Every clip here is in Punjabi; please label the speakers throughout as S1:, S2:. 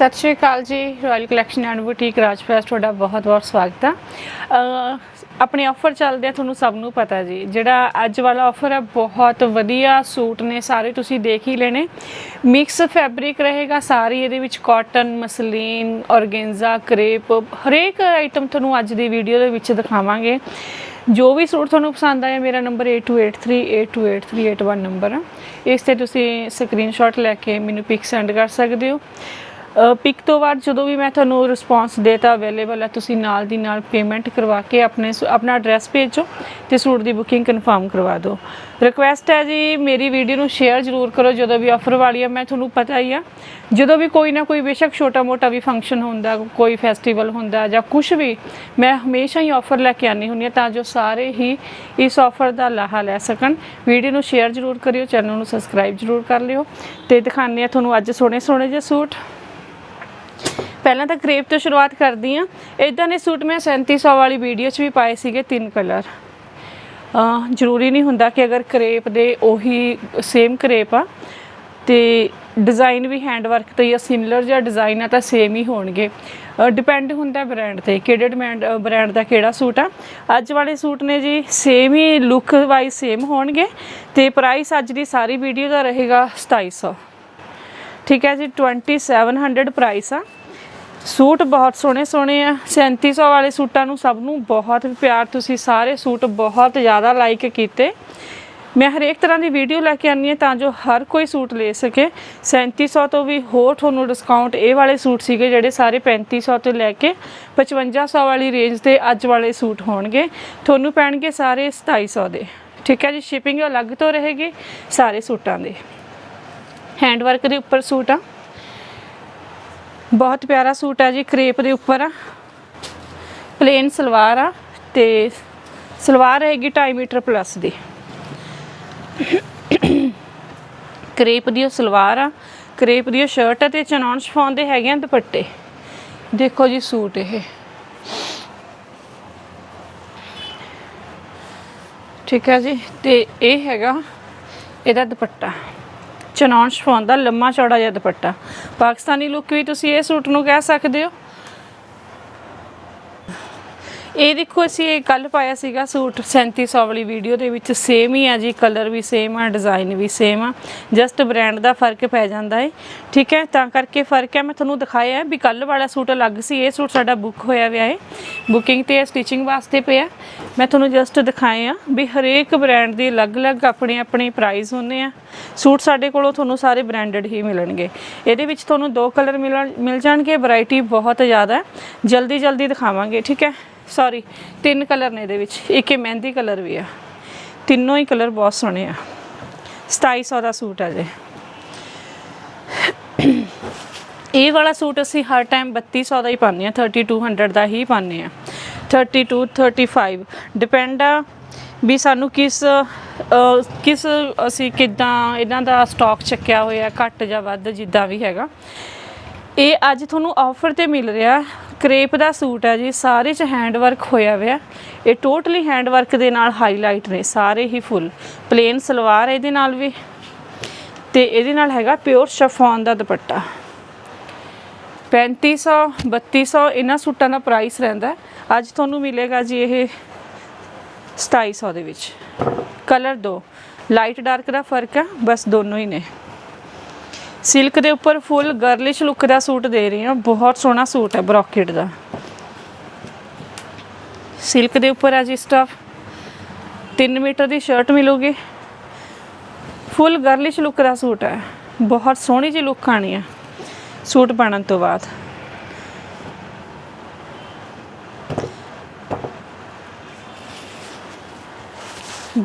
S1: ਸਤਿ ਸ਼੍ਰੀ ਅਕਾਲ ਜੀ ਰਾਇਲ ਕਲੈਕਸ਼ਨ ਐਂਡ ਬੁਟੀਕ ਰਾਜਪਾਸ ਤੁਹਾਡਾ ਬਹੁਤ-ਬਹੁਤ ਸਵਾਗਤ ਆ। ਆਪਣੇ ਆਫਰ ਚੱਲਦੇ ਆ, ਤੁਹਾਨੂੰ ਸਭ ਨੂੰ ਪਤਾ ਜੀ। ਜਿਹੜਾ ਅੱਜ ਵਾਲਾ ਆਫਰ ਹੈ ਬਹੁਤ ਵਧੀਆ ਸੂਟ ਨੇ, ਸਾਰੇ ਤੁਸੀਂ ਦੇਖ ਹੀ ਲੈਣੇ। ਮਿਕਸ ਫੈਬਰਿਕ ਰਹੇਗਾ, ਸਾਰੀ ਇਹਦੇ ਵਿੱਚ ਕਾਟਨ ਮਸਲੀਨ ਔਰਗੈਂਜ਼ਾ ਕਰੇਪ ਹਰੇਕ ਆਈਟਮ ਤੁਹਾਨੂੰ ਅੱਜ ਦੀ ਵੀਡੀਓ ਦੇ ਵਿੱਚ ਦਿਖਾਵਾਂਗੇ। ਜੋ ਵੀ ਸੂਟ ਤੁਹਾਨੂੰ ਪਸੰਦ ਆਇਆ, ਮੇਰਾ ਨੰਬਰ 8283828381 ਨੰਬਰ ਹੈ ਇਸ ਤੇ ਤੁਸੀਂ ਸਕਰੀਨਸ਼ਾਟ ਲੈ ਕੇ ਮੈਨੂੰ ਪਿਕ ਸੈਂਡ ਕਰ ਸਕਦੇ ਹੋ। ਪਿਕ ਤੋਂ ਬਾਅਦ ਜਦੋਂ ਵੀ ਮੈਂ ਤੁਹਾਨੂੰ ਰਿਸਪੌਂਸ ਦੇਤਾ ਅਵੇਲੇਬਲ ਹੈ ਤੁਸੀਂ ਨਾਲ ਦੀ ਨਾਲ ਪੇਮੈਂਟ ਕਰਵਾ ਕੇ ਆਪਣੇ ਸ- ਆਪਣਾ ਐਡਰੈਸ ਭੇਜੋ ਤੇ ਸੂਟ ਦੀ ਬੁਕਿੰਗ ਕਨਫਰਮ ਕਰਵਾ ਦਿਓ। ਰਿਕੁਐਸਟ ਹੈ ਜੀ, ਮੇਰੀ ਵੀਡੀਓ ਨੂੰ ਸ਼ੇਅਰ ਜ਼ਰੂਰ ਕਰੋ ਜਦੋਂ ਵੀ ਆਫਰ ਵਾਲੀ ਆ, ਮੈਂ ਤੁਹਾਨੂੰ ਪਤਾ ਹੀ ਆ। ਜਦੋਂ ਵੀ ਕੋਈ ਨਾ ਕੋਈ ਬੇਸ਼ੱਕ ਛੋਟਾ ਮੋਟਾ ਵੀ ਫੰਕਸ਼ਨ ਹੁੰਦਾ, ਕੋਈ ਫੈਸਟੀਵਲ ਹੁੰਦਾ ਜਾਂ ਕੁਝ ਵੀ, ਮੈਂ ਹਮੇਸ਼ਾ ਹੀ ਆਫਰ ਲੈ ਕੇ ਆਨੀ ਹੁੰਦੀ ਹਾਂ ਤਾਂ ਜੋ ਸਾਰੇ ਹੀ ਇਸ ਆਫਰ ਦਾ ਲਾਹਾ ਲੈ ਸਕਣ। ਵੀਡੀਓ ਨੂੰ ਸ਼ੇਅਰ ਜ਼ਰੂਰ ਕਰਿਓ ਚੈਨਲ ਨੂੰ ਸਬਸਕ੍ਰਾਈਬ ਜ਼ਰੂਰ ਕਰ ਲਿਓ ਤੇ ਦਿਖਾਉਂਦੇ ਆ ਤੁਹਾਨੂੰ ਅੱਜ ਸੋਹਣੇ ਸੋਹਣੇ ਜਿਹੇ ਸੂਟ। ਪਹਿਲਾਂ ਤਾਂ ਕ੍ਰੇਪ ਤੋਂ ਸ਼ੁਰੂਆਤ ਕਰਦੀ ਆ ਇਦਾਂ ਦੇ ਸੂਟ ਮੈਂ 3700 ਵਾਲੀ ਵੀਡੀਓ 'ਚ ਵੀ ਪਾਏ ਸੀਗੇ ਤਿੰਨ ਕਲਰ ਜ਼ਰੂਰੀ ਨਹੀਂ ਹੁੰਦਾ ਕਿ ਅਗਰ ਕ੍ਰੇਪ ਦੇ ਉਹੀ ਸੇਮ ਕ੍ਰੇਪ ਆ। ਤੇ ਡਿਜ਼ਾਈਨ ਵੀ ਹੈਂਡ ਵਰਕ ਤੇ ਜਾਂ ਸਿਮਿਲਰ ਜਾਂ ਡਿਜ਼ਾਈਨ ਆ ਤਾਂ ਸੇਮ ਹੀ ਹੋਣਗੇ। ਡਿਪੈਂਡ ਹੁੰਦਾ ਬ੍ਰਾਂਡ ਤੇ ਕਿਹੜੇ ਡਿਮਾਂਡ ਬ੍ਰਾਂਡ ਦਾ ਕਿਹੜਾ ਸੂਟ ਆ। ਅੱਜ ਵਾਲੇ ਸੂਟ ਨੇ ਜੀ ਸੇਮ ਹੀ ਲੁੱਕ ਵਾਈਜ਼ ਸੇਮ ਹੋਣਗੇ ਤੇ ਪ੍ਰਾਈਸ ਅੱਜ ਦੀ ਸਾਰੀ ਵੀਡੀਓ ਦਾ ਰਹੇਗਾ 2700 ਠੀਕ ਹੈ ਜੀ 2700 ਪ੍ਰਾਈਸ ਆ। ਸੂਟ ਬਹੁਤ ਸੋਹਣੇ ਸੋਹਣੇ ਆ। 3700 ਵਾਲੇ ਸੂਟਾਂ ਨੂੰ ਸਭ ਨੂੰ ਬਹੁਤ ਪਿਆਰ। ਤੁਸੀਂ ਸਾਰੇ ਸੂਟ ਬਹੁਤ ਜ਼ਿਆਦਾ ਲਾਈਕ ਕੀਤੇ। ਮੈਂ ਹਰੇਕ ਤਰ੍ਹਾਂ ਦੀ ਵੀਡੀਓ ਲੈ ਕੇ ਆਨੀ ਹਾਂ ਤਾਂ ਜੋ ਹਰ ਕੋਈ ਸੂਟ ਲੈ ਸਕੇ। 3700 ਤੋਂ ਵੀ ਹੋਰ ਤੁਹਾਨੂੰ ਡਿਸਕਾਊਂਟ ਇਹ ਵਾਲੇ ਸੂਟ ਸੀਗੇ ਜਿਹੜੇ ਸਾਰੇ 3500 ਤੋਂ ਲੈ ਕੇ 5500 ਵਾਲੀ ਰੇਂਜ ਤੇ ਅੱਜ ਵਾਲੇ ਸੂਟ ਹੋਣਗੇ। ਤੁਹਾਨੂੰ ਪੈਣਗੇ ਸਾਰੇ 2700 ਦੇ। ਠੀਕ ਹੈ ਜੀ ਸ਼ਿਪਿੰਗ ਅਲੱਗ ਤੋਂ ਰਹੇਗੀ ਸਾਰੇ ਸੂਟਾਂ ਦੇ। ਹੈਂਡ ਵਰਕ ਦੇ ਉੱਪਰ ਸੂਟ ਆ। ਬਹੁਤ ਪਿਆਰਾ ਸੂਟ ਆ ਜੀ, ਕ੍ਰੇਪ ਦੇ ਉੱਪਰ। ਆ ਪਲੇਨ ਸਲਵਾਰ ਆ ਤੇ ਸਲਵਾਰ ਹੈਗੀ 2.5 ਮੀਟਰ ਪਲੱਸ ਦੀ। ਕ੍ਰੇਪ ਦੀ ਉਹ ਸਲਵਾਰ ਆ, ਕ੍ਰੇਪ ਦੀ ਉਹ ਸ਼ਰਟ ਆ ਤੇ ਚਨੌਨ ਸ਼ਫੋਨ ਦੇ ਹੈਗੇ ਆ ਦੁਪੱਟੇ। ਦੇਖੋ ਜੀ ਸੂਟ ਇਹ। ਠੀਕ ਹੈ ਜੀ, ਤੇ ਇਹ ਹੈਗਾ ਇਹਦਾ ਦੁਪੱਟਾ। ਚਨੌਨ ਸ਼ਫੋਨ ਦਾ ਲੰਮਾ ਚੌੜਾ ਜਿਹਾ ਦੁਪੱਟਾ। ਪਾਕਿਸਤਾਨੀ ਲੁੱਕ ਵੀ ਤੁਸੀਂ ਇਹ ਸੂਟ ਨੂੰ ਕਹਿ ਸਕਦੇ ਹੋ। ਇਹ ਦੇਖੋ, ਅਸੀਂ ਇਹ ਕੱਲ ਪਾਇਆ ਸੀਗਾ ਸੂਟ 3700 ਵਾਲੀ ਵੀਡੀਓ ਦੇ ਵਿੱਚ ਸੇਮ ਹੀ ਆ ਜੀ ਕਲਰ ਵੀ ਸੇਮ ਆ ਡਿਜ਼ਾਈਨ ਵੀ ਸੇਮ ਆ। ਜਸਟ ਬ੍ਰਾਂਡ ਦਾ ਫ਼ਰਕ ਪੈ ਜਾਂਦਾ ਹੈ ਠੀਕ ਹੈ? ਤਾਂ ਕਰਕੇ ਫ਼ਰਕ ਹੈ, ਮੈਂ ਤੁਹਾਨੂੰ ਦਿਖਾਇਆ ਵੀ ਕੱਲ ਵਾਲਾ ਸੂਟ ਅਲੱਗ ਸੀ, ਇਹ ਸੂਟ ਸਾਡਾ ਬੁੱਕ ਹੋਇਆ ਹੋਇਆ ਹੈ ਬੁਕਿੰਗ ਤੇ ਸਟਿਚਿੰਗ ਵਾਸਤੇ ਪਿਆ। ਮੈਂ ਤੁਹਾਨੂੰ ਜਸਟ ਦਿਖਾਏ ਆ ਵੀ ਹਰੇਕ ਬ੍ਰਾਂਡ ਦੀ ਅਲੱਗ-ਅਲੱਗ ਆਪਣੇ ਆਪਣੇ ਪ੍ਰਾਈਸ ਹੁੰਦੇ ਆ। ਸੂਟ ਸਾਡੇ ਕੋਲੋਂ ਤੁਹਾਨੂੰ ਸਾਰੇ ਬ੍ਰਾਂਡਡ ਹੀ ਮਿਲਣਗੇ। ਇਹਦੇ ਵਿੱਚ ਤੁਹਾਨੂੰ ਦੋ ਕਲਰ ਮਿਲਣ, ਮਿਲ ਜਾਣਗੇ ਵੈਰਾਈਟੀ ਬਹੁਤ ਜ਼ਿਆਦਾ ਜਲਦੀ ਜਲਦੀ ਦਿਖਾਵਾਂਗੇ, ਠੀਕ ਹੈ? ਸੌਰੀ ਤਿੰਨ ਕਲਰ ਨੇ ਇਹਦੇ ਵਿੱਚ। ਇੱਕ ਇਹ ਮਹਿੰਦੀ ਕਲਰ ਵੀ ਆ। ਤਿੰਨੋਂ ਹੀ ਕਲਰ ਬਹੁਤ ਸੋਹਣੇ ਆ। 2700 ਦਾ ਸੂਟ ਆ ਜੇ। ਇਹ ਵਾਲਾ ਸੂਟ ਅਸੀਂ ਹਰ ਟਾਈਮ 3200 ਦਾ ਹੀ ਪਾਉਂਦੇ ਆ 3200 ਦਾ ਹੀ ਪਾਉਂਦੇ ਆ 32 35 ਡਿਪੈਂਡ ਆ ਵੀ ਸਾਨੂੰ ਕਿਸ ਕਿਸ ਅਸੀਂ ਕਿਦਾਂ ਇਹਨਾਂ ਦਾ ਸਟਾਕ ਚੱਕਿਆ ਹੋਇਆ, ਘੱਟ ਜਾਂ ਵੱਧ ਜਿੱਦਾਂ ਵੀ ਹੈਗਾ। ਇਹ ਅੱਜ ਤੁਹਾਨੂੰ ਆਫਰ ਤੇ ਮਿਲ ਰਿਹਾ। ਕ੍ਰੇਪ ਦਾ ਸੂਟ ਹੈ ਜੀ, ਸਾਰੇ ਚ ਹੈਂਡ ਵਰਕ ਹੋਇਆ ਹੋਇਆ। ਇਹ ਟੋਟਲੀ ਹੈਂਡ ਵਰਕ ਦੇ ਨਾਲ ਹਾਈਲਾਈਟ ਨੇ, ਸਾਰੇ ਹੀ ਫੁੱਲ। ਪਲੇਨ ਸਲਵਾਰ ਇਹਦੇ ਨਾਲ ਵੀ। ਤੇ ਇਹਦੇ ਨਾਲ ਹੈਗਾ ਪਿਓਰ ਸ਼ਫੋਨ ਦਾ ਦੁਪੱਟਾ। 3500 3200 ਇਹਨਾਂ ਸੂਟਾਂ ਦਾ ਪ੍ਰਾਈਸ ਰਹਿੰਦਾ ਅੱਜ ਤੁਹਾਨੂੰ ਮਿਲੇਗਾ ਜੀ ਇਹ 2700 ਦੇ ਵਿੱਚ। ਕਲਰ ਦੋ। ਲਾਈਟ ਡਾਰਕ ਦਾ ਫ਼ਰਕ ਆ ਬਸ ਦੋਨੋਂ ਹੀ ਨੇ। ਸਿਲਕ ਦੇ ਉੱਪਰ ਫੁੱਲ ਗਰਲਿਸ਼ ਲੁੱਕ ਦਾ ਸੂਟ ਦੇ ਰਹੀ ਹਾਂ। ਬਹੁਤ ਸੋਹਣਾ ਸੂਟ ਹੈ ਬ੍ਰੋਕੇਟ ਦਾ। ਸਿਲਕ ਦੇ ਉੱਪਰ ਹੈ ਜੀ ਸਟਫ 3 ਮੀਟਰ ਦੀ ਸ਼ਰਟ ਮਿਲੂਗੀ। ਫੁੱਲ ਗਰਲਿਸ਼ ਲੁੱਕ ਦਾ ਸੂਟ ਹੈ। ਬਹੁਤ ਸੋਹਣੀ ਜਿਹੀ ਲੁੱਕ ਆਣੀ ਹੈ। ਸੂਟ ਬਣਨ ਤੋਂ ਬਾਅਦ।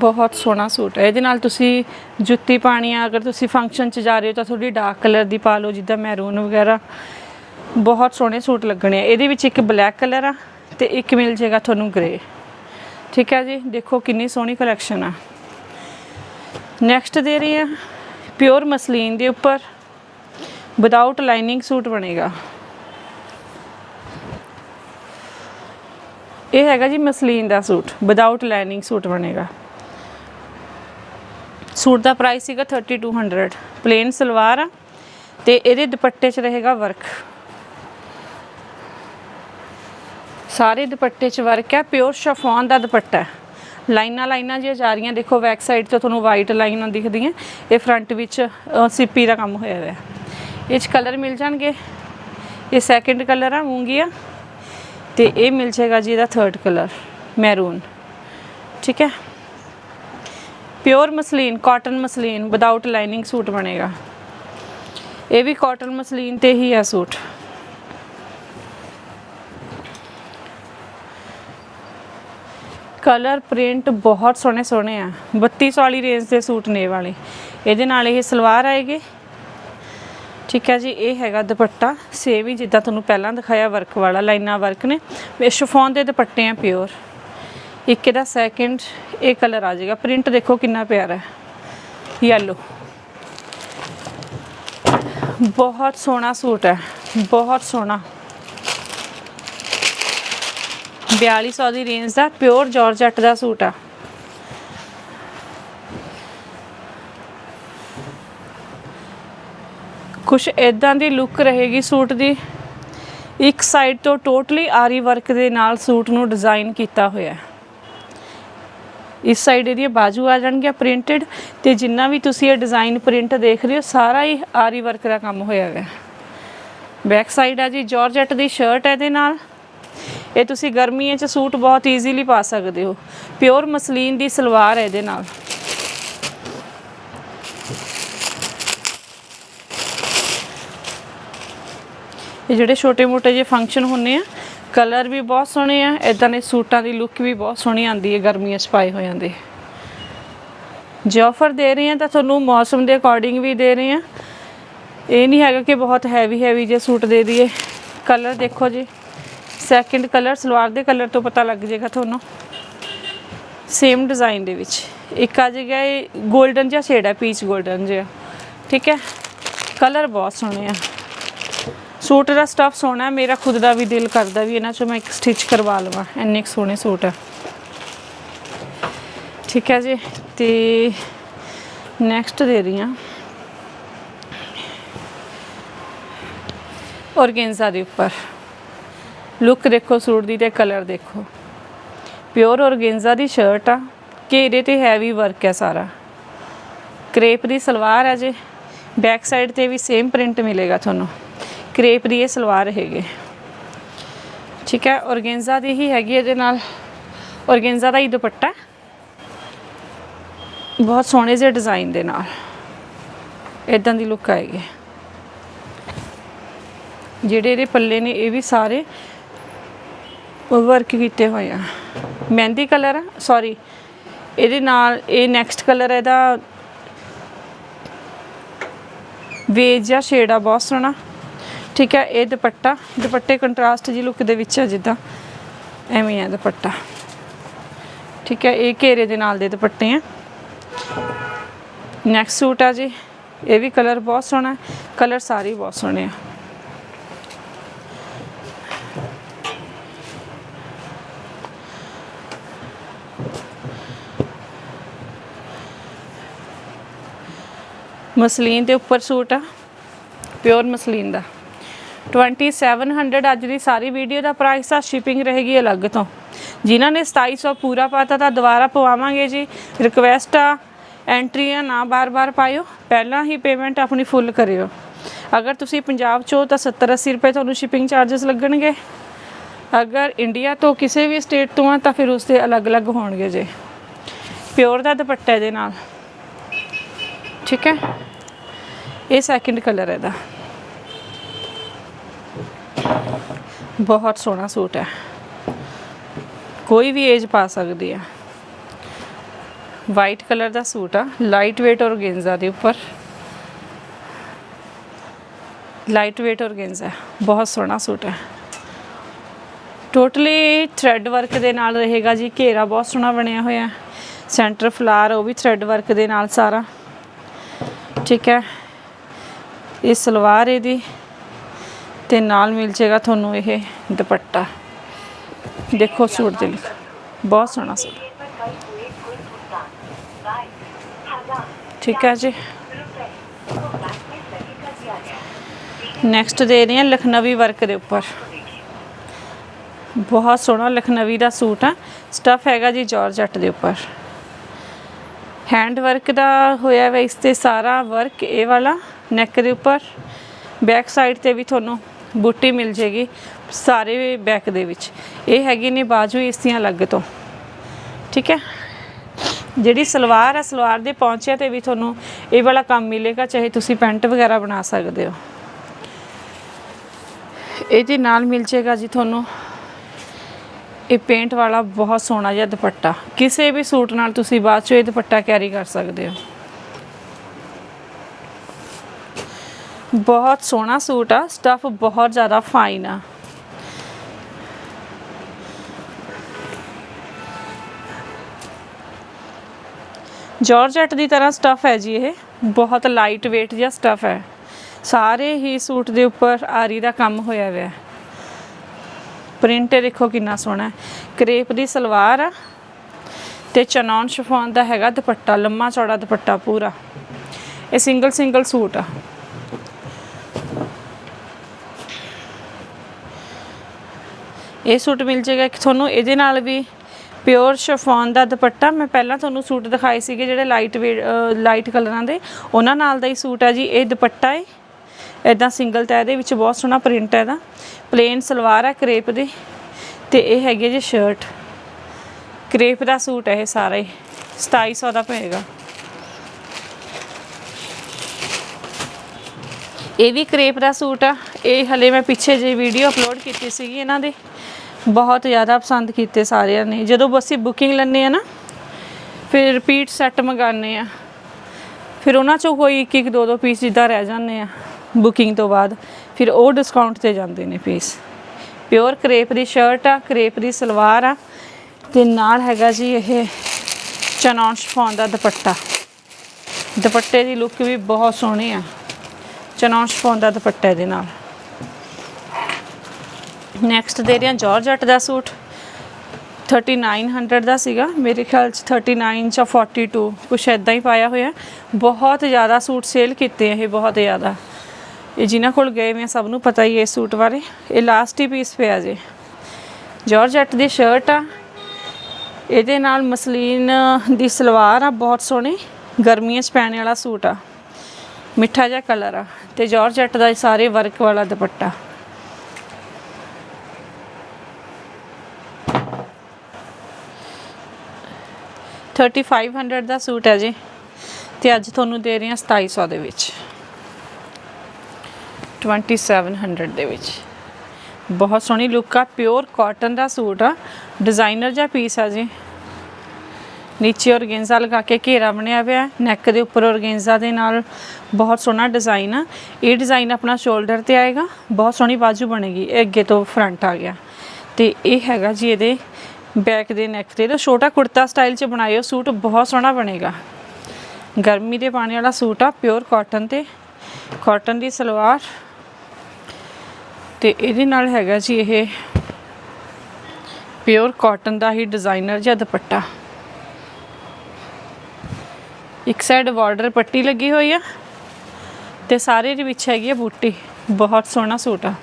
S1: ਬਹੁਤ ਸੋਹਣਾ ਸੂਟ ਹੈ। ਇਹਦੇ ਨਾਲ ਤੁਸੀਂ ਜੁੱਤੀ ਪਾਣੀ ਆ, ਅਗਰ ਤੁਸੀਂ ਫੰਕਸ਼ਨ 'ਚ ਜਾ ਰਹੇ ਹੋ ਤਾਂ ਥੋੜੀ ਡਾਰਕ ਕਲਰ ਦੀ ਪਾ ਲਓ, ਜਿੱਦਾਂ ਮੈਰੂਨ ਵਗੈਰਾ। ਬਹੁਤ ਸੋਹਣੇ ਸੂਟ ਲੱਗਣੇ ਆ। ਇਹਦੇ ਵਿੱਚ ਇੱਕ ਬਲੈਕ ਕਲਰ ਆ ਤੇ ਇੱਕ ਮਿਲ ਜੇਗਾ ਤੁਹਾਨੂੰ ਗ੍ਰੇ ਠੀਕ ਹੈ ਜੀ? ਦੇਖੋ ਕਿੰਨੀ ਸੋਹਣੀ ਕਲੈਕਸ਼ਨ ਆ। ਨੈਕਸਟ ਦੇ ਰਹੀ ਆ ਪਿਓਰ ਮਸਲੀਨ ਦੇ ਉੱਪਰ ਵਿਦਆਊਟ ਲਾਈਨਿੰਗ ਸੂਟ ਬਣੇਗਾ। ਇਹ ਹੈਗਾ ਜੀ ਮਸਲੀਨ ਦਾ ਸੂਟ ਵਿਦਆਊਟ ਲਾਈਨਿੰਗ ਸੂਟ ਬਣੇਗਾ। ਸੂਟ ਦਾ ਪ੍ਰਾਈਸ ਸੀਗਾ 3200 ਪਲੇਨ ਸਲਵਾਰ ਆ ਤੇ ਇਹਦੇ ਦੁਪੱਟੇ 'ਚ ਰਹੇਗਾ ਵਰਕ ਸਾਰੇ ਦੁਪੱਟੇ 'ਚ ਵਰਕ ਹੈ ਪਿਓਰ ਸ਼ਫੌਨ ਦਾ ਦੁਪੱਟਾ ਹੈ। ਲਾਈਨਾਂ ਲਾਈਨਾਂ ਜਿਹੀਆਂ ਜਾ ਰਹੀਆਂ, ਦੇਖੋ ਬੈਕ ਸਾਈਡ ਤੋਂ ਤੁਹਾਨੂੰ ਵਾਈਟ ਲਾਈਨਾਂ ਦਿਖਦੀਆਂ, ਇਹ ਫਰੰਟ ਵਿੱਚ ਸੀਪੀ ਦਾ ਕੰਮ ਹੋਇਆ ਹੋਇਆ। ਹੈ ਇਹ 'ਚ ਕਲਰ ਮਿਲ ਜਾਣਗੇ। ਇਹ ਸੈਕੰਡ ਕਲਰ ਆ, ਮੂੰਗੀ ਆ। ਤੇ ਇਹ ਮਿਲ ਜਾਏਗਾ ਜੀ ਇਹਦਾ ਥਰਡ ਕਲਰ ਮੈਰੂਨ ਠੀਕ ਹੈ? Pure muslin cotton muslin without lining suit ਬਣੇਗਾ ਇਹ ਵੀ ਕਾਟਨ ਮਸਲੀਨ ਤੇ ਹੀ ਹੈ ਸੂਟ ਕਲਰ ਪ੍ਰਿੰਟ ਬਹੁਤ ਸੋਹਣੇ ਸੋਹਣੇ ਆ 3200 ਵਾਲੀ ਰੇਂਜ ਦੇ ਸੂਟ ਨੇ ਵਾਲੇ ਇਹਦੇ ਨਾਲ ਇਹ ਸਲਵਾਰ ਆਏਗੀ ਠੀਕ ਹੈ ਜੀ ਇਹ ਹੈਗਾ ਦੁਪੱਟਾ ਸੇਮ ਹੀ ਜਿੱਦਾਂ ਤੁਹਾਨੂੰ ਪਹਿਲਾਂ ਦਿਖਾਇਆ ਵਰਕ ਵਾਲਾ ਲਾਈਨਾਂ ਵਰਕ ਨੇ ਇਹ ਸ਼ਿਫੋਨ ਦੇ ਦੁਪੱਟੇ ਆ ਪਿਓਰ ਇੱਕ ਇਹਦਾ ਸੈਕਿੰਡ ਇਹ ਕਲਰ ਆ ਜਾਏਗਾ। ਪ੍ਰਿੰਟ ਦੇਖੋ ਕਿੰਨਾ ਪਿਆਰਾ ਹੈ। ਯੈਲੋ ਬਹੁਤ ਸੋਹਣਾ ਸੂਟ ਹੈ। ਬਹੁਤ ਸੋਹਣਾ। 4200 ਦੀ ਰੇਂਜ ਦਾ ਪਿਓਰ ਜਾਰਜਟ ਦਾ ਸੂਟ ਆ। ਕੁਛ ਇਦਾਂ ਦੀ ਲੁੱਕ ਰਹੇਗੀ ਸੂਟ ਦੀ। ਇੱਕ ਸਾਈਡ ਤੋਂ ਟੋਟਲੀ ਆਰੀ ਵਰਕ ਦੇ ਨਾਲ ਸੂਟ ਨੂੰ ਡਿਜ਼ਾਈਨ ਕੀਤਾ ਹੋਇਆ ਹੈ। ਇਸ ਸਾਈਡ ਇਹਦੀਆਂ ਬਾਜੂ ਆ ਜਾਣਗੀਆਂ ਪ੍ਰਿੰਟਡ ਤੇ ਜਿੰਨਾ ਵੀ ਤੁਸੀਂ ਇਹ ਡਿਜ਼ਾਈਨ ਪ੍ਰਿੰਟ ਦੇਖ ਰਹੇ ਹੋ, ਸਾਰਾ ਹੀ ਆਰੀ ਵਰਕ ਦਾ ਕੰਮ ਹੋਇਆ ਹੋਇਆ। ਬੈਕ ਸਾਈਡ ਆ ਜੀ ਜਾਰਜਟ ਦੀ ਸ਼ਰਟ ਹੈ ਇਹਦੇ ਨਾਲ। ਇਹ ਤੁਸੀਂ ਗਰਮੀਆਂ 'ਚ ਸੂਟ ਬਹੁਤ ਈਜ਼ੀਲੀ ਪਾ ਸਕਦੇ ਹੋ। ਪਿਓਰ ਮਸਲੀਨ ਦੀ ਸਲਵਾਰ ਹੈ ਇਹਦੇ ਨਾਲ। ਇਹ ਜਿਹੜੇ ਛੋਟੇ-ਮੋਟੇ ਜਿਹੇ ਫੰਕਸ਼ਨ ਹੁੰਨੇ ਆ ਕਲਰ ਵੀ ਬਹੁਤ ਸੋਹਣੇ ਆ ਇਦਾਂ ਦੇ ਸੂਟਾਂ ਦੀ ਲੁੱਕ ਵੀ ਬਹੁਤ ਸੋਹਣੀ ਆਂਦੀ ਹੈ ਗਰਮੀਆਂ 'ਚ ਪਾਏ ਹੋਏ ਦੇ। ਜੇ ਆਫਰ ਦੇ ਰਹੇ ਆ ਤਾਂ ਤੁਹਾਨੂੰ ਮੌਸਮ ਦੇ ਅਕੋਰਡਿੰਗ ਵੀ ਦੇ ਰਹੇ ਆ। ਇਹ ਨਹੀਂ ਹੈਗਾ ਕਿ ਬਹੁਤ ਹੈਵੀ ਹੈਵੀ ਜੇ ਸੂਟ ਦੇ ਦਈਏ। ਕਲਰ ਦੇਖੋ ਜੀ। ਸੈਕਿੰਡ ਕਲਰ ਸਲਵਾਰ ਦੇ ਕਲਰ ਤੋਂ ਪਤਾ ਲੱਗ ਜਾਏਗਾ ਤੁਹਾਨੂੰ। ਸੇਮ ਡਿਜ਼ਾਈਨ ਦੇ ਵਿੱਚ। ਇੱਕ ਆ ਜਾਏਗਾ ਇਹ 골ਡਨ ਜਿਹਾ ਸ਼ੇਡ ਹੈ ਪੀਚ 골ਡਨ ਜਿਹਾ। ਠੀਕ ਹੈ? ਕਲਰ ਬਹੁਤ ਸੋਹਣੇ ਆ। ਸੂਟ ਦਾ ਸਟਫ ਸੋਹਣਾ, ਮੇਰਾ ਖੁਦ ਦਾ ਵੀ ਦਿਲ ਕਰਦਾ ਵੀ ਇਹਨਾਂ ਚੋਂ ਮੈਂ ਇੱਕ ਸਟਿਚ ਕਰਵਾ ਲਵਾਂ। ਇੰਨੇ ਕੁ ਸੋਹਣੇ ਸੂਟ ਆ। ਠੀਕ ਹੈ ਜੀ, ਤੇ ਨੈਕਸਟ ਦੇ ਰਹੀ ਹਾਂ। ਔਰਗੇਂਜ਼ਾ ਦੇ ਉੱਪਰ। ਲੁੱਕ ਦੇਖੋ, ਸੂਟ ਦੀ ਤੇ ਕਲਰ ਦੇਖੋ। ਪਿਓਰ ਔਰਗੇਂਜ਼ਾ ਦੀ ਸ਼ਰਟ ਆ ਘੇਰੇ ਤੇ ਹੈਵੀ ਵਰਕ ਹੈ ਸਾਰਾ। ਕ੍ਰੇਪ ਦੀ ਸਲਵਾਰ ਹੈ ਜੀ। ਬੈਕ ਸਾਈਡ ਤੇ ਵੀ ਸੇਮ ਪ੍ਰਿੰਟ ਮਿਲੇਗਾ ਤੁਹਾਨੂੰ। ਕ੍ਰੇਪ ਦੀ ਇਹ ਸਲਵਾਰ ਹੈਗੇ। ਠੀਕ ਹੈ, ਔਰਗੇਂਜ਼ਾ ਦੀ ਹੀ ਹੈਗੀ ਇਹਦੇ ਨਾਲ। ਔਰਗੇਂਜ਼ਾ ਦਾ ਹੀ ਦੁਪੱਟਾ। ਬਹੁਤ ਸੋਹਣੇ ਜਿਹੇ ਡਿਜ਼ਾਈਨ ਦੇ ਨਾਲ। ਇਦਾਂ ਦੀ ਲੁੱਕ ਆਏਗੀ। ਜਿਹੜੇ ਇਹਦੇ ਪੱਲੇ ਨੇ, ਇਹ ਵੀ ਸਾਰੇ ਵਰਕ ਕੀਤੇ ਹੋਏ ਆ। ਮਹਿੰਦੀ ਕਲਰ ਆ ਸੌਰੀ ਇਹਦੇ ਨਾਲ ਇਹ ਨੈਕਸਟ ਕਲਰ ਇਹਦਾ। ਵੇਜ ਜਾਂ ਸ਼ੇਡ ਆ, ਬਹੁਤ ਸੋਹਣਾ। ਠੀਕ ਹੈ, ਇਹ ਦੁਪੱਟਾ, ਦੁਪੱਟੇ ਕੰਟਰਾਸਟ ਜੀ ਲੁੱਕ ਦੇ ਵਿੱਚ ਹੈ ਜਿੱਦਾਂ। ਐਵੇਂ ਆ ਦੁਪੱਟਾ। ਠੀਕ ਹੈ, ਇਹ ਘੇਰੇ ਦੇ ਨਾਲ ਦੇ ਦੁਪੱਟੇ ਆ। ਨੈਕਸਟ ਸੂਟ ਆ ਜੀ, ਇਹ ਵੀ ਕਲਰ ਬਹੁਤ ਸੋਹਣਾ ਕਲਰ ਸਾਰੇ ਬਹੁਤ ਸੋਹਣੇ ਆ। ਮਸਲੀਨ ਦੇ ਉੱਪਰ ਸੂਟ ਆ ਪਿਓਰ ਮਸਲੀਨ ਦਾ। 2700 ਅੱਜ ਦੀ ਸਾਰੀ ਵੀਡੀਓ ਦਾ ਪ੍ਰਾਈਸ ਆ ਸ਼ਿਪਿੰਗ ਰਹੇਗੀ ਅਲੱਗ ਤੋਂ। ਜਿਨ੍ਹਾਂ ਨੇ 2700 ਪੂਰਾ ਪਾਤਾ ਤਾਂ ਦੁਬਾਰਾ ਪਵਾਵਾਂਗੇ ਜੀ। ਰਿਕਵੈਸਟ ਆ ਐਂਟਰੀਆਂ ਨਾ ਬਾਰ-ਬਾਰ ਪਾਇਓ। ਪਹਿਲਾਂ ਹੀ ਪੇਮੈਂਟ ਆਪਣੀ ਫੁੱਲ ਕਰਿਓ। ਅਗਰ ਤੁਸੀਂ ਪੰਜਾਬ ਚੋਂ ਤਾਂ 70 80 ਰੁਪਏ ਤੁਹਾਨੂੰ ਸ਼ਿਪਿੰਗ ਚਾਰजेस ਲੱਗਣਗੇ। ਅਗਰ ਇੰਡੀਆ ਤੋਂ ਕਿਸੇ ਵੀ ਸਟੇਟ ਤੋਂ ਆ ਤਾਂ ਫਿਰ ਉਸ ਦੇ ਅਲੱਗ-ਅਲੱਗ ਹੋਣਗੇ ਜੀ। ਪਿਓਰ ਦਾ ਦੁਪੱਟਾ ਇਹਦੇ ਨਾਲ। ਠੀਕ ਹੈ? ਇਹ ਸੈਕਿੰਡ ਕਲਰ ਹੈ ਇਹਦਾ। ਬਹੁਤ ਸੋਹਣਾ ਸੂਟ ਹੈ। ਕੋਈ ਵੀ ਏਜ ਪਾ ਸਕਦੀ ਹੈ। ਵਾਈਟ ਕਲਰ ਦਾ ਸੂਟ ਆ। ਲਾਈਟ weight ਔਰਗੇਂਜ਼ਾ ਦੇ ਉੱਪਰ। ਲਾਈਟ weight ਔਰਗੇਂਜ਼ਾ ਬਹੁਤ ਸੋਹਣਾ ਸੂਟ ਹੈ। ਟੋਟਲੀ ਥ੍ਰੈਡ ਵਰਕ ਦੇ ਨਾਲ ਰਹੇਗਾ ਜੀ। ਘੇਰਾ ਬਹੁਤ ਸੋਹਣਾ ਬਣਿਆ ਹੋਇਆ ਸੈਂਟਰ ਫਲਾਰ ਉਹ ਵੀ ਥ੍ਰੈਡ ਵਰਕ ਦੇ ਨਾਲ ਸਾਰਾ। ਠੀਕ ਹੈ। ਇਹ ਸਲਵਾਰ ਇਹਦੀ। ਤੇ ਨਾਲ ਮਿਲ ਜਾਏਗਾ ਤੁਹਾਨੂੰ ਇਹ ਦੁਪੱਟਾ। ਦੇਖੋ ਸੂਟ ਦੇ ਲਿਖ। ਬਹੁਤ ਸੋਹਣਾ ਸੂਟ। ਠੀਕ ਹੈ ਜੀ। ਨੈਕਸਟ ਦੇ ਰਹੇ ਹਾਂ ਲਖਨਵੀ ਵਰਕ ਦੇ ਉੱਪਰ। ਬਹੁਤ ਸੋਹਣਾ ਲਖਨਵੀ ਦਾ ਸੂਟ ਆ। ਸਟਫ ਹੈਗਾ ਜੀ ਜਾਰਜਟ ਦੇ ਉੱਪਰ। ਹੈਂਡ ਵਰਕ ਦਾ ਹੋਇਆ ਵਾ ਇਸ ਤੇ ਸਾਰਾ ਵਰਕ ਇਹ ਵਾਲਾ ਨੈਕ ਦੇ ਉੱਪਰ। ਬੈਕ ਸਾਈਡ ਤੇ ਵੀ ਤੁਹਾਨੂੰ ਬੂਟੀ ਮਿਲ ਜੇਗੀ ਸਾਰੇ ਬੈਕ ਦੇ ਵਿੱਚ। ਇਹ ਹੈਗੀ ਨੇ ਬਾਜੂ ਇਸ ਦੀਆਂ ਅਲੱਗ ਤੋਂ। ਠੀਕ ਹੈ? ਜਿਹੜੀ ਸਲਵਾਰ ਹੈ ਸਲਵਾਰ ਦੇ ਪੌਂਚਿਆਂ ਤੇ ਵੀ ਤੁਹਾਨੂੰ ਇਹ ਵਾਲਾ ਕੰਮ ਮਿਲੇਗਾ, ਚਾਹੇ ਤੁਸੀਂ ਪੈਂਟ ਵਗੈਰਾ ਬਣਾ ਸਕਦੇ ਹੋ। ਇਹਦੇ ਨਾਲ ਮਿਲ ਜੇਗਾ ਜੀ ਤੁਹਾਨੂੰ। ਇਹ ਪੇਂਟ ਵਾਲਾ ਬਹੁਤ ਸੋਹਣਾ ਜਿਹਾ ਦੁਪੱਟਾ। ਕਿਸੇ ਵੀ ਸੂਟ ਨਾਲ ਤੁਸੀਂ ਬਾਅਦ ਚੋਂ ਇਹ ਦੁਪੱਟਾ ਕੈਰੀ ਕਰ ਸਕਦੇ ਹੋ। ਬਹੁਤ ਸੋਹਣਾ ਸੂਟ ਆ ਸਟਫ ਬਹੁਤ ਜ਼ਿਆਦਾ ਫਾਈਨ ਆ। ਜਾਰਜਟ ਦੀ ਤਰ੍ਹਾਂ ਸਟਫ ਹੈ ਜੀ ਇਹ, ਬਹੁਤ ਲਾਈਟ weight ਜਿਹਾ ਸਟਫ ਹੈ। ਸਾਰੇ ਹੀ ਸੂਟ ਦੇ ਉੱਪਰ ਆਰੀ ਦਾ ਕੰਮ ਹੋਇਆ ਹੋਇਆ। ਹੈ ਪ੍ਰਿੰਟ ਦੇਖੋ ਕਿੰਨਾ ਸੋਹਣਾ ਹੈ। ਕਰੇਪ ਦੀ ਸਲਵਾਰ ਆ, ਤੇ ਚਨੌਨ ਸ਼ਿਫੋਨ ਦਾ ਹੈਗਾ ਦੁਪੱਟਾ, ਲੰਮਾ ਚੌੜਾ ਦੁਪੱਟਾ ਪੂਰਾ। ਇਹ ਸਿੰਗਲ ਸਿੰਗਲ ਸੂਟ ਆ। ਇਹ ਸੂਟ ਮਿਲ ਜਾਏਗਾ ਕਿ ਤੁਹਾਨੂੰ ਇਹਦੇ ਨਾਲ ਵੀ ਪਿਓਰ ਸ਼ਫੋਨ ਦਾ ਦੁਪੱਟਾ। ਮੈਂ ਪਹਿਲਾਂ ਤੁਹਾਨੂੰ ਸੂਟ ਦਿਖਾਏ ਸੀਗੇ ਜਿਹੜੇ ਲਾਈਟ ਲਾਈਟ ਕਲਰਾਂ ਦੇ। ਉਹਨਾਂ ਨਾਲ ਦਾ ਹੀ ਸੂਟ ਆ ਜੀ। ਇਹ ਦੁਪੱਟਾ ਹੈ ਇਦਾਂ ਸਿੰਗਲ ਤੈ ਦੇ ਵਿੱਚ ਬਹੁਤ ਸੋਹਣਾ ਪ੍ਰਿੰਟ ਹੈ ਇਹਦਾ। ਪਲੇਨ ਸਲਵਾਰ ਹੈ ਕਰੇਪ ਦੀ। ਤੇ ਇਹ ਹੈਗੀ ਜੀ ਸ਼ਰਟ ਕਰੇਪ ਦਾ ਸੂਟ ਹੈ ਇਹ ਸਾਰਾ ਹੀ। 2700 ਦਾ ਪਏਗਾ। ਇਹ ਵੀ ਕਰੇਪ ਦਾ ਸੂਟ ਆ। ਇਹ ਹਲੇ ਮੈਂ ਪਿੱਛੇ ਜੇ ਵੀਡੀਓ ਅਪਲੋਡ ਕੀਤੀ ਸੀਗੀ ਇਹਨਾਂ ਦੇ। ਬਹੁਤ ਜ਼ਿਆਦਾ ਪਸੰਦ ਕੀਤੇ ਸਾਰਿਆਂ ਨੇ। ਜਦੋਂ ਅਸੀਂ ਬੁਕਿੰਗ ਲੈਂਦੇ ਆ ਨਾ, ਫਿਰ ਰਿਪੀਟ ਸੈੱਟ ਮੰਗਾਉਂਦੇ ਆ ਫਿਰ ਉਹਨਾਂ ਚੋਂ ਕੋਈ ਇੱਕ ਇੱਕ, ਦੋ ਦੋ ਪੀਸ ਜਿੱਦਾਂ ਰਹਿ ਜਾਂਦੇ ਆ ਬੁਕਿੰਗ ਤੋਂ ਬਾਅਦ। ਫਿਰ ਉਹ ਡਿਸਕਾਊਂਟ ਤੇ ਜਾਂਦੇ ਨੇ ਪੀਸ ਪਿਓਰ ਕਰੇਪ ਦੀ ਸ਼ਰਟ ਆ ਕਰੇਪ ਦੀ ਸਲਵਾਰ ਆ, ਤੇ ਨਾਲ ਹੈਗਾ ਜੀ ਇਹ ਚਨੌਨ ਸ਼ਿਫੋਨ ਦਾ ਦੁਪੱਟਾ। ਦੁਪੱਟੇ ਦੀ ਲੁੱਕ ਵੀ ਬਹੁਤ ਸੋਹਣੀ ਆ। ਚਨੌਨ ਸ਼ਿਫੋਨ ਦਾ ਦੁਪੱਟਾ ਇਹਦੇ ਨਾਲ। ਨੈਕਸਟ ਦੇ ਰਿਆਂ ਜਾਰਜਟ ਦਾ ਸੂਟ। 3900 ਦਾ ਸੀਗਾ। ਮੇਰੇ ਖਿਆਲ ਚ 39 ਜਾਂ 42 ਕੁਛ ਐਦਾਂ ਹੀ ਪਾਇਆ ਹੋਇਆ। ਬਹੁਤ ਜ਼ਿਆਦਾ ਸੂਟ ਸੇਲ ਕੀਤੇ ਇਹ, ਬਹੁਤ ਜ਼ਿਆਦਾ। ਇਹ ਜਿਨ੍ਹਾਂ ਕੋਲ ਗਏ ਮੈਂ ਸਭ ਨੂੰ ਪਤਾ ਹੀ ਹੈ ਇਸ ਸੂਟ ਬਾਰੇ। ਇਹ ਲਾਸਟ ਹੀ ਪੀਸ ਪਿਆ ਜੇ। ਜਾਰਜਟ ਦੀ ਸ਼ਰਟ ਆ। ਇਹਦੇ ਨਾਲ ਮਸਲੀਨ ਦੀ ਸਲਵਾਰ ਆ, ਬਹੁਤ ਸੋਹਣੀ। ਗਰਮੀਆਂ 'ਚ ਪੈਣ ਵਾਲਾ ਸੂਟ ਆ। ਮਿੱਠਾ ਜਿਹਾ ਕਲਰ ਆ। ਤੇ ਜਾਰਜਟ ਦਾ ਇਹ ਸਾਰੇ ਵਰਕ ਵਾਲਾ ਦੁਪੱਟਾ। ਥਰਟੀ ਫਾਈਵ ਹੰਡਰਡ ਦਾ ਸੂਟ ਹੈ ਜੀ। ਤੇ ਅੱਜ ਤੁਹਾਨੂੰ ਦੇ ਰਹੇ ਹਾਂ 2700 ਦੇ ਵਿੱਚ। 2700 ਦੇ ਵਿੱਚ। ਬਹੁਤ ਸੋਹਣੀ ਲੁੱਕ ਆ ਪਿਓਰ ਕਾਟਨ ਦਾ ਸੂਟ ਆ। ਡਿਜ਼ਾਈਨਰ ਜਿਹਾ ਪੀਸ ਆ ਜੀ। ਨੀਚੇ ਔਰਗੇਂਜ਼ਾ ਲਗਾ ਕੇ ਘੇਰਾ ਬਣਿਆ ਹੋਇਆ ਨੈਕ ਦੇ ਉੱਪਰ ਔਰਗੇਂਜ਼ਾ ਦੇ ਨਾਲ ਬਹੁਤ ਸੋਹਣਾ ਡਿਜ਼ਾਈਨ ਆ। ਇਹ ਡਿਜ਼ਾਈਨ ਆਪਣਾ ਸ਼ੋਲਡਰ ਤੇ ਆਏਗਾ। ਬਹੁਤ ਸੋਹਣੀ ਬਾਜੂ ਬਣੇਗੀ। ਇਹ ਅੱਗੇ ਤੋਂ ਫਰੰਟ ਆ ਗਿਆ। ਤੇ ਇਹ ਹੈਗਾ ਜੀ ਇਹਦੇ ਬੈਕ ਦੇ ਨੈਕ ਤੇ। ਇਹਦਾ ਛੋਟਾ ਕੁੜਤਾ ਸਟਾਈਲ 'ਚ ਬਣਾਇਓ, ਸੂਟ ਬਹੁਤ ਸੋਹਣਾ ਬਣੇਗਾ। ਗਰਮੀ ਦੇ ਪਾਣੀ ਵਾਲਾ ਸੂਟ ਆ ਪਿਓਰ ਕਾਟਨ ਤੇ। ਕਾਟਨ ਦੀ ਸਲਵਾਰ। ਤੇ ਇਹਦੇ ਨਾਲ ਹੈਗਾ ਜੀ ਇਹ ਪਿਓਰ ਕਾਟਨ ਦਾ ਹੀ ਡਿਜ਼ਾਈਨਰ ਜਿਹਾ ਦੁਪੱਟਾ। ਇੱਕ ਸਾਈਡ ਬਾਰਡਰ ਪੱਟੀ ਲੱਗੀ ਹੋਈ ਆ, ਤੇ ਸਾਰੇ ਦੇ ਵਿੱਚ ਹੈਗੀ ਆ ਬੂਟੀ। ਬਹੁਤ ਸੋਹਣਾ ਸੂਟ ਆ।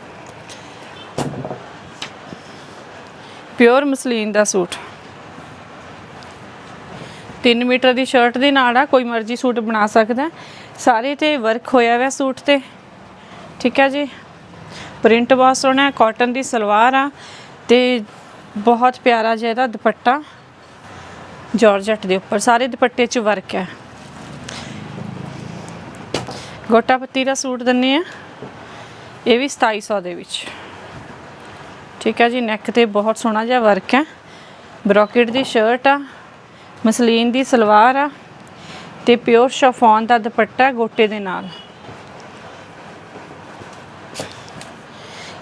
S1: ਪਿਓਰ ਮਸਲੀਨ ਦਾ ਸੂਟ। 3 ਮੀਟਰ ਦੀ ਸ਼ਰਟ ਦੇ ਨਾਲ ਆ, ਕੋਈ ਮਰਜ਼ੀ ਸੂਟ ਬਣਾ ਸਕਦਾ। ਸਾਰੇ ਤੇ ਵਰਕ ਹੋਇਆ ਹੋਇਆ ਸੂਟ ਤੇ। ਠੀਕ ਹੈ ਜੀ? ਪ੍ਰਿੰਟ ਬਹੁਤ ਸੋਹਣਾ ਹੈ ਕਾਟਨ ਦੀ ਸਲਵਾਰ ਆ ਤੇ ਬਹੁਤ ਪਿਆਰਾ ਜਿਹਾ ਇਹਦਾ ਦੁਪੱਟਾ। ਜਾਰਜਟ ਦੇ ਉੱਪਰ, ਸਾਰੇ ਦੁਪੱਟੇ 'ਚ ਵਰਕ ਹੈ ਗੋਟਾ ਪੱਤੀ ਦਾ ਸੂਟ ਦਿੰਨੇ ਆ। ਇਹ ਵੀ 2700 ਦੇ ਵਿੱਚ। ਠੀਕ ਹੈ ਜੀ ਨੈਕ ਤੇ ਬਹੁਤ ਸੋਹਣਾ ਜਿਹਾ ਵਰਕ ਹੈ। ਬ੍ਰੋਕੇਟ ਦੀ ਸ਼ਰਟ ਆ, ਮਸਲੀਨ ਦੀ ਸਲਵਾਰ ਆ ਤੇ ਪਿਓਰ ਸ਼ਫੋਨ ਦਾ ਦੁਪੱਟਾ ਗੋਟੇ ਦੇ ਨਾਲ।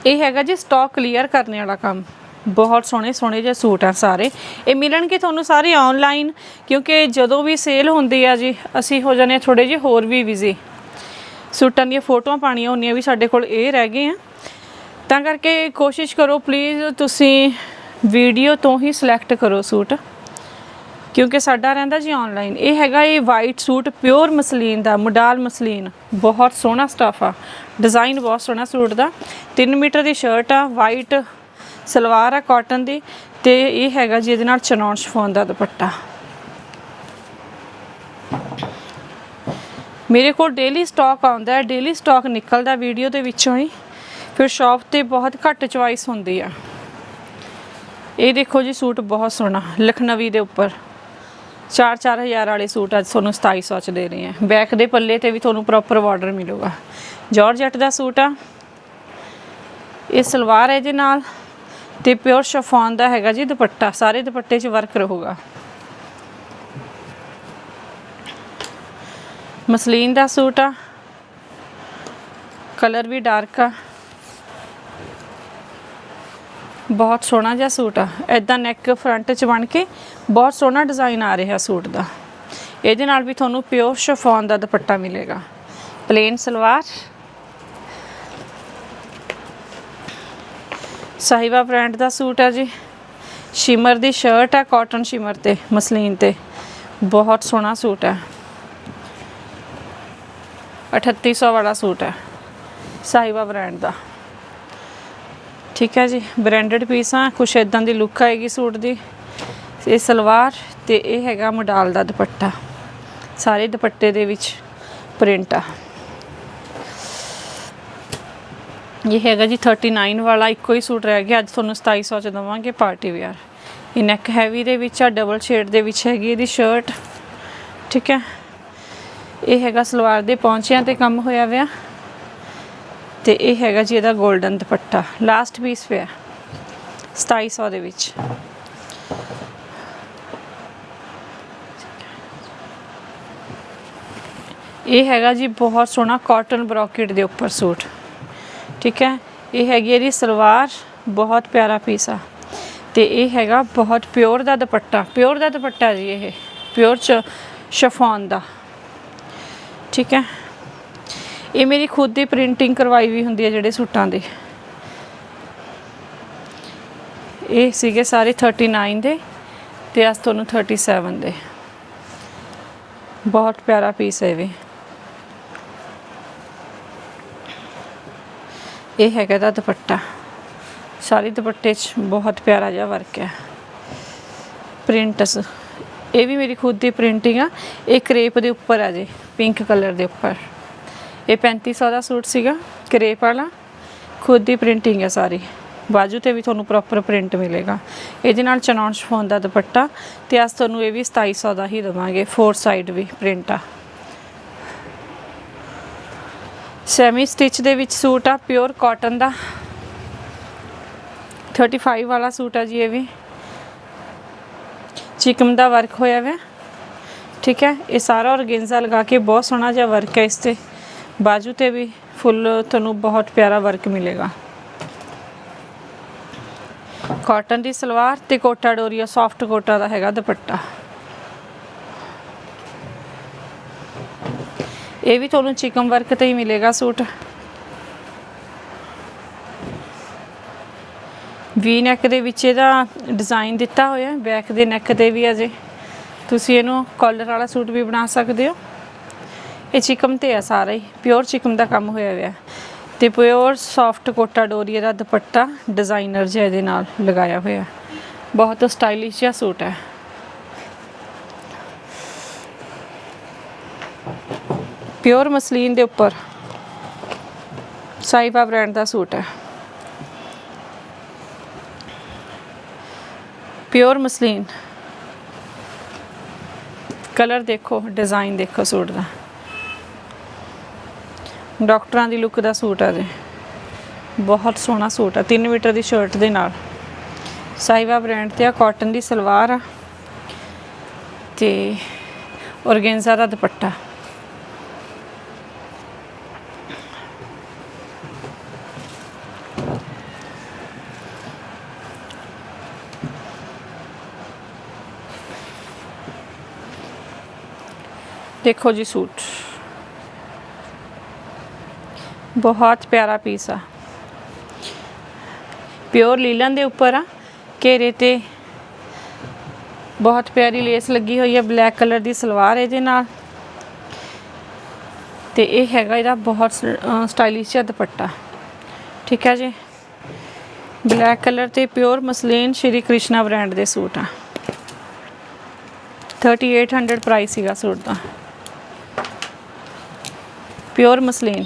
S1: ਇਹ ਹੈਗਾ ਜੀ ਸਟਾਕ ਕਲੀਅਰ ਕਰਨ ਵਾਲਾ ਕੰਮ। ਬਹੁਤ ਸੋਹਣੇ ਸੋਹਣੇ ਜਿਹੇ ਸੂਟ ਆ ਸਾਰੇ। ਇਹ ਮਿਲਣਗੇ ਤੁਹਾਨੂੰ ਸਾਰੇ ਆਨਲਾਈਨ ਕਿਉਂਕਿ ਜਦੋਂ ਵੀ ਸੇਲ ਹੁੰਦੀ ਆ ਜੀ, ਅਸੀਂ ਹੋ ਜਾਂਦੇ ਥੋੜੇ ਜਿਹੇ ਹੋਰ ਵੀ ਬਿਜ਼ੀ ਸੂਟਾਂ ਦੀਆਂ ਫੋਟੋਆਂ ਪਾਣੀਆਂ ਹੁੰਦੀਆਂ ਵੀ ਸਾਡੇ ਕੋਲ ਇਹ ਰਹਿ ਗਏ ਆ ਤਾਂ ਕਰਕੇ ਕੋਸ਼ਿਸ਼ ਕਰੋ ਪਲੀਜ਼ ਤੁਸੀਂ ਵੀਡੀਓ ਤੋਂ ਹੀ ਸਿਲੈਕਟ ਕਰੋ ਸੂਟ। ਕਿਉਂਕਿ ਸਾਡਾ ਰਹਿੰਦਾ ਜੀ ਆਨਲਾਈਨ ਇਹ ਹੈਗਾ ਇਹ ਵਾਈਟ ਸੂਟ ਪਿਓਰ ਮਸਲੀਨ ਦਾ, ਮੋਡਲ ਮਸਲੀਨ। ਬਹੁਤ ਸੋਹਣਾ ਸਟਫ ਆ। ਡਿਜ਼ਾਈਨ ਬਹੁਤ ਸੋਹਣਾ ਸੂਟ ਦਾ। 3 ਮੀਟਰ ਦੀ ਸ਼ਰਟ ਆ ਵਾਈਟ ਸਲਵਾਰ ਆ ਕਾਟਨ ਦੀ। ਤੇ ਇਹ ਹੈਗਾ ਜੀ ਇਹਦੇ ਨਾਲ ਚਨੌਨ ਸ਼ਫੋਨ ਦਾ ਦੁਪੱਟਾ। ਮੇਰੇ ਕੋਲ ਡੇਲੀ ਸਟਾਕ ਆਉਂਦਾ ਹੈ। ਡੇਲੀ ਸਟਾਕ ਨਿਕਲਦਾ ਵੀਡੀਓ ਦੇ ਵਿੱਚੋਂ ਹੀ। ਫਿਰ ਸ਼ਾਪ ਤੇ ਬਹੁਤ ਘੱਟ ਚੁਆਇਸ ਹੁੰਦੀ ਆ। ਇਹ ਦੇਖੋ ਜੀ ਸੂਟ ਬਹੁਤ ਸੋਹਣਾ, ਲਖਨਵੀ ਦੇ ਉੱਪਰ। 4-4000 ਵਾਲੇ ਸੂਟ ਅੱਜ ਤੁਹਾਨੂੰ 2700 ਚ ਦੇ ਰਹੇ ਆ। ਬੈਕ ਦੇ ਪੱਲੇ ਤੇ ਵੀ ਤੁਹਾਨੂੰ ਪ੍ਰੋਪਰ ਬਾਰਡਰ ਮਿਲੂਗਾ। ਜਾਰਜਟ ਦਾ ਸੂਟ ਆ। ਇਹ ਸਲਵਾਰ ਹੈ ਇਹਦੇ ਨਾਲ ਤੇ ਪਿਓਰ ਸ਼ਫਾਨ ਦਾ ਹੈਗਾ ਜੀ ਦੁਪੱਟਾ। ਸਾਰੇ ਦੁਪੱਟੇ 'ਚ ਵਰਕ ਰਹੂਗਾ। ਮਸਲੀਨ ਦਾ ਸੂਟ ਆ। ਕਲਰ ਵੀ ਡਾਰਕ ਆ। ਬਹੁਤ ਸੋਹਣਾ ਜਿਹਾ ਸੂਟ ਆ। ਐਦਾਂ ਨੈਕ ਫਰੰਟ 'ਚ ਬਣ ਕੇ ਬਹੁਤ ਸੋਹਣਾ ਡਿਜ਼ਾਈਨ ਆ ਰਿਹਾ ਸੂਟ ਦਾ। ਇਹਦੇ ਨਾਲ ਵੀ ਤੁਹਾਨੂੰ ਪਿਓਰ ਸ਼ਫੋਨ ਦਾ ਦੁਪੱਟਾ ਮਿਲੇਗਾ। ਪਲੇਨ ਸਲਵਾਰ। ਸਾਹਿਬਾ ਬ੍ਰਾਂਡ ਦਾ ਸੂਟ ਆ ਜੀ। ਸ਼ਿਮਰ ਦੀ ਸ਼ਰਟ ਆ ਕਾਟਨ ਸ਼ਿਮਰ ਤੇ, ਮਸਲੀਨ ਤੇ। ਬਹੁਤ ਸੋਹਣਾ ਸੂਟ ਹੈ 3800 ਵਾਲਾ ਸੂਟ ਹੈ ਸਾਹਿਬਾ ਬ੍ਰਾਂਡ ਦਾ। ਠੀਕ ਹੈ ਜੀ ਬ੍ਰਾਂਡਡ ਪੀਸ ਆ, ਕੁਛ ਇਦਾਂ ਦੀ ਲੁੱਕ ਆਏਗੀ ਸੂਟ ਦੀ। ਇਹ ਸਲਵਾਰ ਤੇ ਇਹ ਹੈਗਾ ਮੋਡਲ ਦਾ ਦੁਪੱਟਾ। ਸਾਰੇ ਦੁਪੱਟੇ ਦੇ ਵਿੱਚ ਪ੍ਰਿੰਟ ਆ। ਇਹ ਹੈਗਾ ਜੀ 39 ਵਾਲਾ, ਇੱਕੋ ਹੀ ਸੂਟ ਰਹਿ ਗਿਆ। ਅੱਜ ਤੁਹਾਨੂੰ 2700 ਚ ਦਵਾਂਗੇ, ਪਾਰਟੀ ਵੇਅਰ ਇਹ ਨੈਕ ਹੈਵੀ ਦੇ ਵਿੱਚ ਆ ਡਬਲ ਸ਼ੇਡ ਦੇ ਵਿੱਚ ਹੈਗੀ ਇਹਦੀ ਸ਼ਰਟ ਠੀਕ ਹੈ। ਇਹ ਹੈਗਾ ਸਲਵਾਰ ਦੇ ਪੌਂਚਿਆਂ ਤੇ ਕੰਮ ਹੋਇਆ ਹੋਇਆ ਤੇ ਇਹ ਹੈਗਾ ਜੀ ਇਹਦਾ 골ਡਨ ਦੁਪੱਟਾ। ਲਾਸਟ ਪੀਸ ਪਿਆ। 2700 ਦੇ ਵਿੱਚ। ਇਹ ਹੈਗਾ ਜੀ ਬਹੁਤ ਸੋਹਣਾ ਕਾਟਨ ਬਰੋਕੇਟ ਦੇ ਉੱਪਰ ਸੂਟ। ਠੀਕ ਹੈ? ਇਹ ਹੈਗੀ ਇਹਦੀ ਸਲਵਾਰ, ਬਹੁਤ ਪਿਆਰਾ ਪੀਸ ਆ। ਤੇ ਇਹ ਹੈਗਾ ਬਹੁਤ ਪਿਓਰ ਦਾ ਦੁਪੱਟਾ। ਪਿਓਰ ਦਾ ਦੁਪੱਟਾ ਜੀ ਇਹ। ਪਿਓਰ ਚ ਸ਼ਫੋਨ ਦਾ। ਠੀਕ ਹੈ? ਇਹ ਮੇਰੀ ਖੁਦ ਦੀ ਪ੍ਰਿੰਟਿੰਗ ਕਰਵਾਈ ਵੀ ਹੁੰਦੀ ਹੈ ਜਿਹੜੇ ਸੂਟਾਂ ਦੇ। ਇਹ ਸੀਗੇ ਸਾਰੇ 39 ਦੇ ਤੇ ਅੱਜ ਤੁਹਾਨੂੰ 37 ਦੇ। ਬਹੁਤ ਪਿਆਰਾ ਪੀਸ ਹੈ ਵੀ। ਇਹ ਹੈਗਾ ਦਾ ਦੁਪੱਟਾ। ਸਾਰੇ ਦੁਪੱਟੇ 'ਚ ਬਹੁਤ ਪਿਆਰਾ ਜਿਹਾ ਵਰਕ ਹੈ। ਪ੍ਰਿੰਟਸ ਇਹ ਵੀ ਮੇਰੀ ਖੁਦ ਦੀ ਪ੍ਰਿੰਟਿੰਗ ਆ। ਇਹ ਕਰੇਪ ਦੇ ਉੱਪਰ ਆ ਜੀ ਪਿੰਕ ਕਲਰ ਦੇ ਉੱਪਰ। ਇਹ 3500 ਦਾ ਸੂਟ ਸੀਗਾ, ਕਰੇਪ ਵਾਲਾ, ਖੁਦ ਦੀ ਪ੍ਰਿੰਟਿੰਗ ਹੈ ਸਾਰੀ। ਬਾਜੂ ਤੇ ਵੀ ਤੁਹਾਨੂੰ ਪ੍ਰੋਪਰ ਪ੍ਰਿੰਟ ਮਿਲੇਗਾ। ਇਹਦੇ ਨਾਲ ਚਨੌਨ ਸ਼ਫੋਨ ਦਾ ਦੁਪੱਟਾ ਤੇ ਅੱਜ ਤੁਹਾਨੂੰ ਇਹ ਵੀ 2700 ਦਾ ਹੀ ਦਵਾਂਗੇ ਫੋਰ ਸਾਈਡ ਵੀ ਪ੍ਰਿੰਟ ਆ। ਸੈਮੀ ਸਟਿਚ ਦੇ ਵਿੱਚ ਸੂਟ ਆ ਪਿਓਰ ਕਾਟਨ ਦਾ। 35 ਵਾਲਾ ਸੂਟ ਆ ਜੀ ਇਹ ਵੀ। ਚਿਕਮ ਦਾ ਵਰਕ ਹੋਇਆ ਹੋਇਆ ਠੀਕ ਹੈ, ਇਹ ਸਾਰਾ ਔਰਗੇਂਜ਼ਾ ਲਗਾ ਕੇ ਬਹੁਤ ਸੋਹਣਾ ਜਿਹਾ ਵਰਕ ਹੈ ਇਸ ਤੇ। ਬਾਜੂ ਤੇ ਵੀ ਫੁੱਲ ਤੁਹਾਨੂੰ ਬਹੁਤ ਪਿਆਰਾ ਵਰਕ ਮਿਲੇਗਾ ਕਾਟਨ ਦੀ ਸਲਵਾਰ ਤੇ ਕੋਟਾ ਡੋਰੀਆ ਸੌਫਟ ਕੋਟਾ ਦਾ ਹੈਗਾ ਦੁਪੱਟਾ ਇਹ ਵੀ ਤੁਹਾਨੂੰ ਚਿਕਨ ਵਰਕ ਤੇ ਹੀ ਮਿਲੇਗਾ ਸੂਟ ਵੀ ਨੈਕ ਦੇ ਵਿੱਚ ਇਹਦਾ ਡਿਜ਼ਾਈਨ ਦਿੱਤਾ ਹੋਇਆ ਬੈਕ ਦੇ ਨੈਕ ਤੇ ਵੀ ਅਜੇ ਤੁਸੀਂ ਇਹਨੂੰ ਕਾਲਰ ਵਾਲਾ ਸੂਟ ਵੀ ਬਣਾ ਸਕਦੇ ਹੋ ਇਹ ਚਿਕਮ ਤੇ ਆ ਸਾਰਾ ਹੀ ਪਿਓਰ ਚਿਕਮ ਦਾ ਕੰਮ ਹੋਇਆ ਹੋਇਆ। ਤੇ ਪਿਓਰ ਸੌਫਟ ਕੋਟਾ ਡੋਰੀਏ ਦਾ ਦੁਪੱਟਾ ਡਿਜ਼ਾਈਨਰ ਜਿਹਾ ਇਹਦੇ ਨਾਲ ਲਗਾਇਆ ਹੋਇਆ। ਬਹੁਤ ਸਟਾਈਲਿਸ਼ ਜਿਹਾ ਸੂਟ ਹੈ। ਪਿਓਰ ਮਸਲੀਨ ਦੇ ਉੱਪਰ ਸਾਈਬਾ ਬ੍ਰਾਂਡ ਦਾ ਸੂਟ ਹੈ। Pure muslin. ਕਲਰ ਦੇਖੋ ਡਿਜ਼ਾਈਨ ਦੇਖੋ ਸੂਟ ਦਾ। ਡਾਕਟਰਾਂ ਦੀ ਲੁੱਕ ਦਾ ਸੂਟ ਆ ਜੀ। ਬਹੁਤ ਸੋਹਣਾ ਸੂਟ ਆ 3 ਮੀਟਰ ਦੀ ਸ਼ਰਟ ਦੇ ਨਾਲ। ਸਾਈਵਾ ਬ੍ਰਾਂਡ ਤੇ ਆ ਕਾਟਨ ਦੀ ਸਲਵਾਰ ਆ। ਤੇ ਔਰਗੈਂਜ਼ਾ ਦਾ ਦੁਪੱਟਾ। ਦੇਖੋ ਜੀ ਸੂਟ। ਬਹੁਤ ਪਿਆਰਾ ਪੀਸ ਆ। ਪਿਓਰ ਲੀਲਨ ਦੇ ਉੱਪਰ ਆ। ਘੇਰੇ ਤੇ ਬਹੁਤ ਪਿਆਰੀ ਲੇਸ ਲੱਗੀ ਹੋਈ ਹੈ ਬਲੈਕ ਕਲਰ ਦੀ ਸਲਵਾਰ ਇਹਦੇ ਨਾਲ। ਤੇ ਇਹ ਹੈਗਾ ਇਹਦਾ ਬਹੁਤ ਸਟਾਈਲਿਸ਼ ਜਿਹਾ ਦੁਪੱਟਾ। ਠੀਕ ਹੈ ਜੀ? ਬਲੈਕ ਕਲਰ ਤੇ pure muslin Shri Krishna brand ਦੇ ਸੂਟ ਆ। 3800 ਪ੍ਰਾਈਸ ਸੀਗਾ ਸੂਟ ਦਾ। Pure muslin.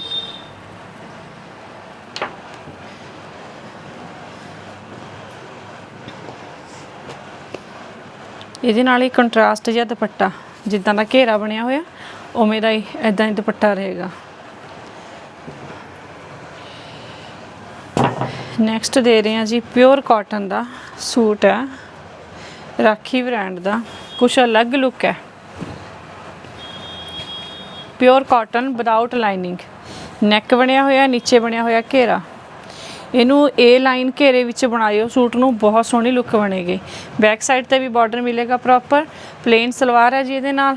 S1: ਇਹਦੇ ਨਾਲ ਹੀ ਕੰਟਰਾਸਟ ਜਿਹਾ ਦੁਪੱਟਾ, ਜਿੱਦਾਂ ਦਾ ਘੇਰਾ ਬਣਿਆ ਹੋਇਆ, ਉਵੇਂ ਦਾ ਹੀ ਇਦਾਂ ਹੀ ਦੁਪੱਟਾ ਰਹੇਗਾ। ਨੈਕਸਟ ਦੇ ਰਹੇ ਹਾਂ ਜੀ ਪਿਓਰ ਕਾਟਨ ਦਾ ਸੂਟ ਹੈ, ਰਾਖੀ ਬ੍ਰਾਂਡ ਦਾ, ਕੁਛ ਅਲੱਗ ਲੁੱਕ ਹੈ। Pure cotton without lining neck ਬਣਿਆ ਹੋਇਆ, ਨੀਚੇ ਬਣਿਆ ਹੋਇਆ ਘੇਰਾ। ਇਹਨੂੰ ਏ ਲਾਈਨ ਘੇਰੇ ਵਿੱਚ ਬਣਾਇਓ। ਸੂਟ ਨੂੰ ਬਹੁਤ ਸੋਹਣੀ ਲੁੱਕ ਬਣੇਗੀ। ਬੈਕ ਸਾਈਡ ਤੇ ਵੀ ਬਾਰਡਰ ਮਿਲੇਗਾ ਪ੍ਰੋਪਰ ਪਲੇਨ ਸਲਵਾਰ ਹੈ ਜੀ ਇਹਦੇ ਨਾਲ।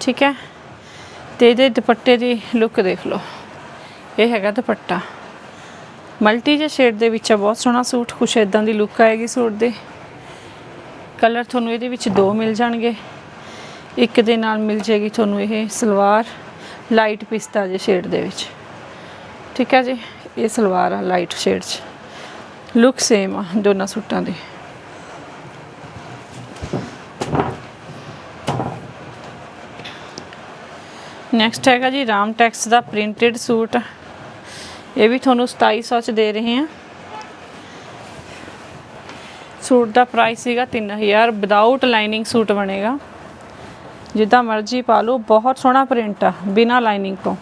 S1: ਠੀਕ ਹੈ? ਤੇ ਇਹਦੇ ਦੁਪੱਟੇ ਦੀ ਲੁੱਕ ਦੇਖ ਲਓ। ਇਹ ਹੈਗਾ ਦੁਪੱਟਾ। ਮਲਟੀ ਜੇ ਸ਼ੇਡ ਦੇ ਵਿੱਚ ਹੈ। ਬਹੁਤ ਸੋਹਣਾ ਸੂਟ। ਕੁਛ ਇਦਾਂ ਦੀ ਲੁੱਕ ਆਏਗੀ ਸੂਟ ਦੇ। ਕਲਰ ਤੁਹਾਨੂੰ ਇਹਦੇ ਵਿੱਚ ਦੋ ਮਿਲ ਜਾਣਗੇ। ਇੱਕ ਦੇ ਨਾਲ ਮਿਲ ਜੇਗੀ ਤੁਹਾਨੂੰ ਇਹ ਸਲਵਾਰ। ਲਾਈਟ ਪਿਸਤਾ ਜੇ ਸ਼ੇਡ ਦੇ ਵਿੱਚ। ਠੀਕ ਹੈ ਜੀ? ਇਹ ਸਲਵਾਰ ਆ ਲਾਈਟ ਸ਼ੇਡ 'ਚ। ਲੁੱਕ ਸੇਮ ਆ, ਦੋਨਾਂ ਸੂਟਾਂ ਦੀ। ਨੈਕਸਟ ਹੈਗਾ ਜੀ, ਰਾਮ ਟੈਕਸ ਦਾ ਪ੍ਰਿੰਟਡ ਸੂਟ। ਇਹ ਵੀ ਤੁਹਾਨੂੰ 2700 ਚ ਦੇ ਰਹੇ ਹਾਂ। ਸੂਟ ਦਾ ਪ੍ਰਾਈਸ ਸੀਗਾ 3000 ਵਿਦਆਊਟ ਲਾਈਨਿੰਗ ਸੂਟ ਬਣੇਗਾ। ਜਿੱਦਾਂ ਮਰਜ਼ੀ ਪਾ ਲਓ, ਬਹੁਤ ਸੋਹਣਾ ਪ੍ਰਿੰਟ ਆ, ਬਿਨਾ ਲਾਈਨਿੰਗ ਤੋਂ।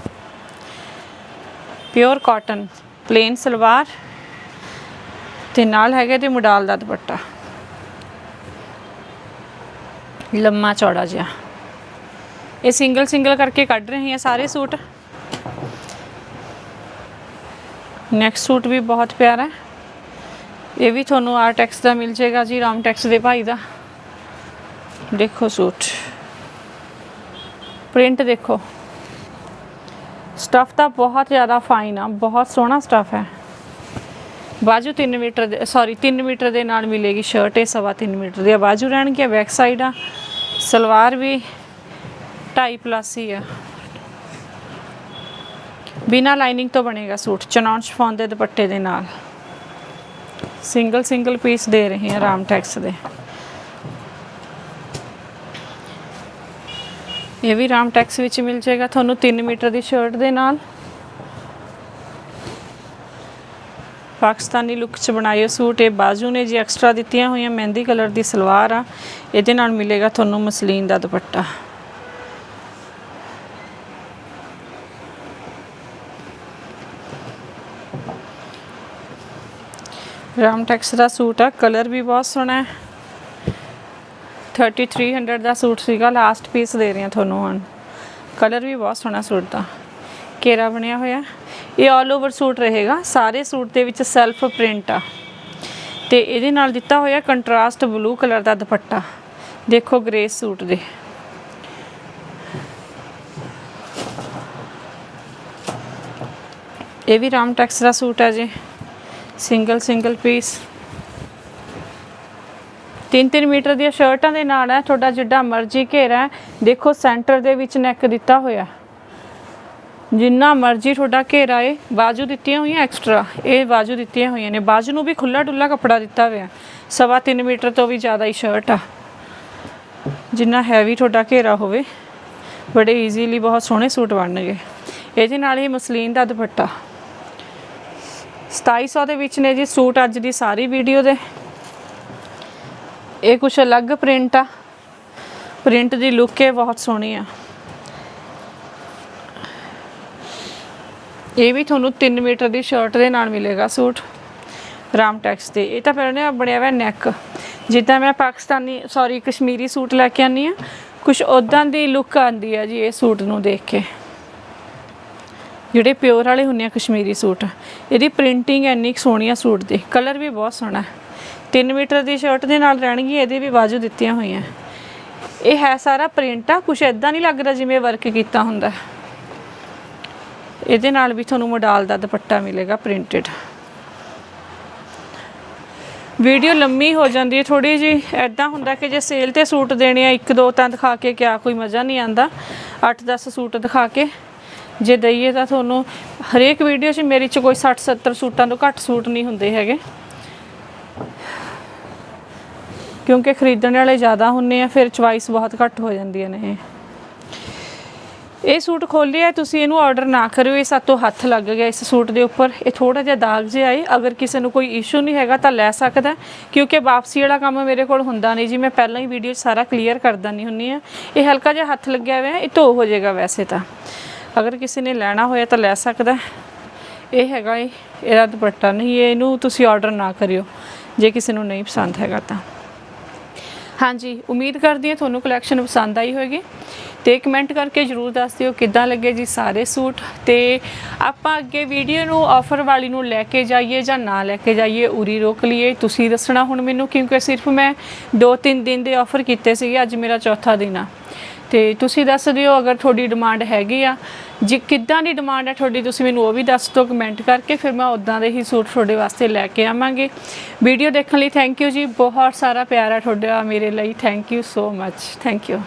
S1: ਪਿਓਰ ਕਾਟਨ ਪਲੇਨ ਸਲਵਾਰ ਤੇ ਨਾਲ ਹੈਗੇ ਤੇ ਮੁਡਾਲ ਦਾ ਦੁਪੱਟਾ। ਲੰਮਾ ਚੌੜਾ ਜਿਹਾ। ਇਹ ਸਿੰਗਲ ਸਿੰਗਲ ਕਰਕੇ ਕੱਢ ਰਹੇ ਹਾਂ ਸਾਰੇ ਸੂਟ। ਨੈਕਸਟ ਸੂਟ ਵੀ ਬਹੁਤ ਪਿਆਰਾ ਹੈ। ਇਹ ਵੀ ਤੁਹਾਨੂੰ ਆਰ ਟੈਕਸ ਦਾ ਮਿਲ ਜਾਏਗਾ ਜੀ, ਰਾਮ ਟੈਕਸ ਦੇ ਭਾਈ ਦਾ। ਦੇਖੋ ਸੂਟ। ਪ੍ਰਿੰਟ ਦੇਖੋ। ਸਟਫ ਤਾਂ ਬਹੁਤ ਜ਼ਿਆਦਾ ਫਾਈਨ ਆ, ਬਹੁਤ ਸੋਹਣਾ ਸਟਫ ਹੈ। ਬਾਜੂ 3 ਮੀਟਰ ਦੇ ਸੌਰੀ 3 ਮੀਟਰ ਦੇ ਨਾਲ ਮਿਲੇਗੀ ਸ਼ਰਟ ਇਹ ਸਵਾ 3 ਮੀਟਰ ਦੀ ਆ। ਬਾਜੂ ਰਹਿਣਗੇ ਬੈਕ ਸਾਈਡ ਆ। ਸਲਵਾਰ ਵੀ 2.5 ਪਲੱਸ ਹੀ ਆ। ਬਿਨਾ ਲਾਈਨਿੰਗ ਤੋਂ ਬਣੇਗਾ ਸੂਟ ਚਨੌਨ ਸ਼ਫੋਨ ਦੇ ਦੁਪੱਟੇ ਦੇ ਨਾਲ। ਸਿੰਗਲ ਸਿੰਗਲ ਪੀਸ ਦੇ ਰਹੇ ਹਾਂ ਰਾਮ ਟੈਕਸ ਦੇ। ਇਹ ਵੀ ਰਾਮ ਟੈਕਸ ਵਿੱਚ ਮਿਲ ਜਾਏਗਾ। ਤੁਹਾਨੂੰ 3 ਮੀਟਰ ਦੀ ਸ਼ਰਟ ਦੇ ਨਾਲ। ਪਾਕਿਸਤਾਨੀ ਲੁੱਕ ਚ ਬਣਾਇਓ ਸੂਟ, ਇਹ ਬਾਜੂ ਨੇ ਜੀ ਐਕਸਟਰਾ ਦਿੱਤੀਆਂ ਹੋਈਆਂ, ਮਹਿੰਦੀ ਕਲਰ ਦੀ ਸਲਵਾਰ ਆ। ਇਹਦੇ ਨਾਲ ਮਿਲੇਗਾ ਤੁਹਾਨੂੰ ਮਸਲੀਨ ਦਾ ਦੁਪੱਟਾ। ਰਾਮ ਟੈਕਸ ਦਾ ਸੂਟ ਆ ਕਲਰ ਵੀ ਬਹੁਤ ਸੋਹਣਾ ਹੈ। 3300 ਦਾ ਸੂਟ ਸੀਗਾ ਲਾਸਟ ਪੀਸ ਦੇ ਰਹੀ ਹਾਂ ਤੁਹਾਨੂੰ ਹੁਣ। ਕਲਰ ਵੀ ਬਹੁਤ ਸੋਹਣਾ ਸੂਟ ਦਾ। ਘੇਰਾ ਬਣਿਆ ਹੋਇਆ। ਇਹ ਆਲ ਓਵਰ ਸੂਟ ਰਹੇਗਾ। ਸਾਰੇ ਸੂਟ ਦੇ ਵਿੱਚ ਸੈਲਫ ਪ੍ਰਿੰਟ ਆ। ਤੇ ਇਹਦੇ ਨਾਲ ਦਿੱਤਾ ਹੋਇਆ ਕੰਟਰਾਸਟ ਬਲੂ ਕਲਰ ਦਾ ਦੁਪੱਟਾ। ਦੇਖੋ ਗ੍ਰੇਸ ਸੂਟ ਦੇ। ਇਹ ਵੀ ਰਾਮ ਟੈਕਸ ਦਾ ਸੂਟ ਹੈ ਜੀ। ਸਿੰਗਲ ਸਿੰਗਲ ਪੀਸ 3-3 ਮੀਟਰ ਦੀਆਂ ਸ਼ਰਟਾਂ ਦੇ ਨਾਲ ਹੈ, ਤੁਹਾਡਾ ਜਿੱਡਾ ਮਰਜ਼ੀ ਘੇਰਾ ਦੇਖੋ, ਸੈਂਟਰ ਦੇ ਵਿੱਚ ਨੈਕ ਦਿੱਤਾ ਹੋਇਆ ਜਿੰਨਾ ਮਰਜ਼ੀ ਤੁਹਾਡਾ ਘੇਰਾ ਏ, ਬਾਜੂ ਦਿੱਤੀਆਂ ਹੋਈਆਂ ਐਕਸਟਰਾ ਇਹ ਬਾਜੂ ਦਿੱਤੀਆਂ ਹੋਈਆਂ ਨੇ। ਬਾਜੂ ਨੂੰ ਵੀ ਖੁੱਲਾ ਡੁੱਲਾ ਕੱਪੜਾ ਦਿੱਤਾ ਹੋਇਆ ਸਵਾ 3 ਮੀਟਰ ਤੋਂ ਵੀ ਜ਼ਿਆਦਾ ਹੀ ਸ਼ਰਟ ਆ। ਜਿੰਨਾ ਹੈਵੀ ਤੁਹਾਡਾ ਘੇਰਾ ਹੋਵੇ, ਬੜੇ ਈਜ਼ੀਲੀ ਬਹੁਤ ਸੋਹਣੇ ਸੂਟ ਬਣਨਗੇ। ਇਹਦੇ ਨਾਲ ਹੀ ਮਸਲੀਨ ਦਾ ਦੁਪੱਟਾ। 2700 ਦੇ ਵਿੱਚ ਨੇ ਜੀ ਸੂਟ ਅੱਜ ਦੀ ਸਾਰੀ ਵੀਡੀਓ ਦੇ। ਇਹ ਕੁਛ ਅਲੱਗ ਪ੍ਰਿੰਟ ਆ। ਪ੍ਰਿੰਟ ਦੀ ਲੁੱਕ ਹੈ ਬਹੁਤ ਸੋਹਣੀ ਆ। ਇਹ ਵੀ ਤੁਹਾਨੂੰ 3 ਮੀਟਰ ਦੀ ਸ਼ਰਟ ਦੇ ਨਾਲ ਮਿਲੇਗਾ ਸੂਟ। ਰਾਮ ਟੈਕਸ ਤੇ ਇਹ ਤਾਂ ਫਿਰ ਨੇ ਬਣਿਆ ਹੋਇਆ ਨੈਕ ਜਿੱਦਾਂ ਮੈਂ ਪਾਕਿਸਤਾਨੀ ਸੌਰੀ ਕਸ਼ਮੀਰੀ ਸੂਟ ਲੈ ਕੇ ਆਨੀ ਆ, ਕੁਛ ਉਦਾਂ ਦੀ ਲੁੱਕ ਆਂਦੀ ਆ ਜੀ ਇਹ ਸੂਟ ਨੂੰ ਦੇਖ ਕੇ। ਜਿਹੜੇ ਪਿਓਰ ਵਾਲੇ ਹੁੰਦੇ ਆ ਕਸ਼ਮੀਰੀ ਸੂਟ। ਇਹਦੀ ਪ੍ਰਿੰਟਿੰਗ ਇੰਨੀ ਕੁ ਸੋਹਣੀ ਆ ਸੂਟ ਦੀ। ਕਲਰ ਵੀ ਬਹੁਤ ਸੋਹਣਾ। ਹੈ 3 ਮੀਟਰ ਦੀ ਸ਼ਰਟ ਦੇ ਨਾਲ ਰਹਿਣਗੀ ਇਹਦੇ ਵੀ ਬਾਜੂ ਦਿੱਤੀਆਂ ਹੋਈਆਂ। ਇਹ ਹੈ ਸਾਰਾ ਪ੍ਰਿੰਟ ਆ, ਕੁਛ ਐਦਾਂ ਨਹੀਂ ਲੱਗ ਰਿਹਾ ਜਿਵੇਂ ਵਰਕ ਕੀਤਾ ਹੁੰਦਾ। ਇਹਦੇ ਨਾਲ ਵੀ ਤੁਹਾਨੂੰ ਮੋਡਾਲ ਦਾ ਦੁਪੱਟਾ ਮਿਲੇਗਾ ਪ੍ਰਿੰਟਡ ਵੀਡੀਓ ਲੰਮੀ ਹੋ ਜਾਂਦੀ ਹੈ ਥੋੜੀ ਜੀ ਐਦਾਂ ਹੁੰਦਾ ਕਿ ਜੇ ਸੇਲ ਤੇ ਸੂਟ ਦੇਣੇ ਆ, ਇੱਕ ਦੋ ਤਾਂ ਦਿਖਾ ਕੇ ਕਿਆ ਕੋਈ ਮਜ਼ਾ ਨਹੀਂ ਆਂਦਾ 8-10 ਸੂਟ ਦਿਖਾ ਕੇ ਜੇ ਦਈਏ ਤਾਂ ਤੁਹਾਨੂੰ ਹਰੇਕ ਵੀਡੀਓ 'ਚ ਮੇਰੀ 'ਚ ਕੋਈ 60 70 ਸੂਟਾਂ ਤੋਂ ਘੱਟ ਸੂਟ ਨਹੀਂ ਹੁੰਦੇ ਹੈਗੇ। ਕਿਉਂਕਿ ਖਰੀਦਣ ਵਾਲੇ ਜ਼ਿਆਦਾ ਹੁੰਨੇ ਆ, ਫਿਰ ਚੁਆਇਸ ਬਹੁਤ ਘੱਟ ਹੋ ਜਾਂਦੀਆਂ ਨੇ ਇਹ। ਸੂਟ ਖੋਲਿਆ ਤੁਸੀਂ ਇਹਨੂੰ ਆਰਡਰ ਨਾ ਕਰਿਓ, ਇਹ ਸਾਤੋਂ ਹੱਥ ਲੱਗ ਗਿਆ ਇਸ ਸੂਟ ਦੇ ਉੱਪਰ। ਇਹ ਥੋੜਾ ਜਿਹਾ ਦਾਗ ਜਿਹਾ ਆਏ ਅਗਰ ਕਿਸੇ ਨੂੰ ਕੋਈ ਇਸ਼ੂ ਨਹੀਂ ਹੈਗਾ ਤਾਂ ਲੈ ਸਕਦਾ ਕਿਉਂਕਿ ਵਾਪਸੀ ਵਾਲਾ ਕੰਮ ਮੇਰੇ ਕੋਲ ਹੁੰਦਾ ਨਹੀਂ ਜੀ, ਮੈਂ ਪਹਿਲਾਂ ਹੀ ਵੀਡੀਓ 'ਚ ਸਾਰਾ ਕਲੀਅਰ ਕਰ ਦਿੰਦੀ ਹੁੰਨੀ ਆ ਇਹ ਹਲਕਾ ਜਿਹਾ ਹੱਥ ਲੱਗਿਆ ਹੋਇਆ ਇਹ ਧੋ ਹੋ ਜਾਏਗਾ ਵੈਸੇ ਤਾਂ। ਅਗਰ ਕਿਸੇ ਨੇ ਲੈਣਾ ਹੋਇਆ ਤਾਂ ਲੈ ਸਕਦਾ ਇਹ ਹੈਗਾ ਇਹ, ਇਹਦਾ ਦੁਪੱਟਾ ਨਹੀਂ, ਇਹਨੂੰ ਤੁਸੀਂ ਆਰਡਰ ਨਾ ਕਰਿਓ। ਜੇ ਕਿਸੇ ਨੂੰ ਨਹੀਂ ਪਸੰਦ ਹੈਗਾ ਤਾਂ। ਹਾਂਜੀ, ਉਮੀਦ ਕਰਦੀ ਹਾਂ ਤੁਹਾਨੂੰ ਕਲੈਕਸ਼ਨ ਪਸੰਦ ਆਈ ਹੋਵੇਗੀ ਤੇ ਕਮੈਂਟ ਕਰਕੇ ਜਰੂਰ ਦੱਸ ਦਿਓ ਕਿੱਦਾਂ ਲੱਗੇ ਜੀ ਸਾਰੇ ਸੂਟ। ਤੇ ਆਪਾਂ ਅੱਗੇ ਵੀਡੀਓ ਨੂੰ ਆਫਰ ਵਾਲੀ ਨੂੰ ਲੈ ਕੇ ਜਾਈਏ ਜਾਂ ਨਾ ਲੈ ਕੇ ਜਾਈਏ, ਉਰੀ ਰੋਕ ਲਈਏ। ਤੁਸੀਂ ਦੱਸਣਾ ਹੁਣ ਮੈਨੂੰ, ਕਿਉਂਕਿ ਸਿਰਫ ਮੈਂ 2-3 ਦਿਨ ਦੇ ਆਫਰ ਕੀਤੇ ਸੀਗੇ, ਅੱਜ ਮੇਰਾ ਚੌਥਾ ਦਿਨ ਆ। ਤੇ ਤੁਸੀਂ ਦੱਸ ਦਿਓ ਅਗਰ ਤੁਹਾਡੀ ਡਿਮਾਂਡ ਹੈਗੀ ਆ। ਜੇ ਕਿੱਦਾਂ ਦੀ ਡਿਮਾਂਡ ਹੈ ਤੁਹਾਡੀ, ਤੁਸੀਂ ਮੈਨੂੰ ਉਹ ਵੀ ਦੱਸ ਦਿਓ ਕਮੈਂਟ ਕਰਕੇ ਫਿਰ ਮੈਂ ਉਦਾਂ ਦੇ ਹੀ ਸੂਟ ਤੁਹਾਡੇ ਵਾਸਤੇ ਲੈ ਕੇ ਆਵਾਂਗੇ। ਵੀਡੀਓ ਦੇਖਣ ਲਈ ਥੈਂਕ ਯੂ ਜੀ, ਬਹੁਤ ਸਾਰਾ ਪਿਆਰ ਹੈ ਤੁਹਾਡਾ ਮੇਰੇ ਲਈ thank you so much thank you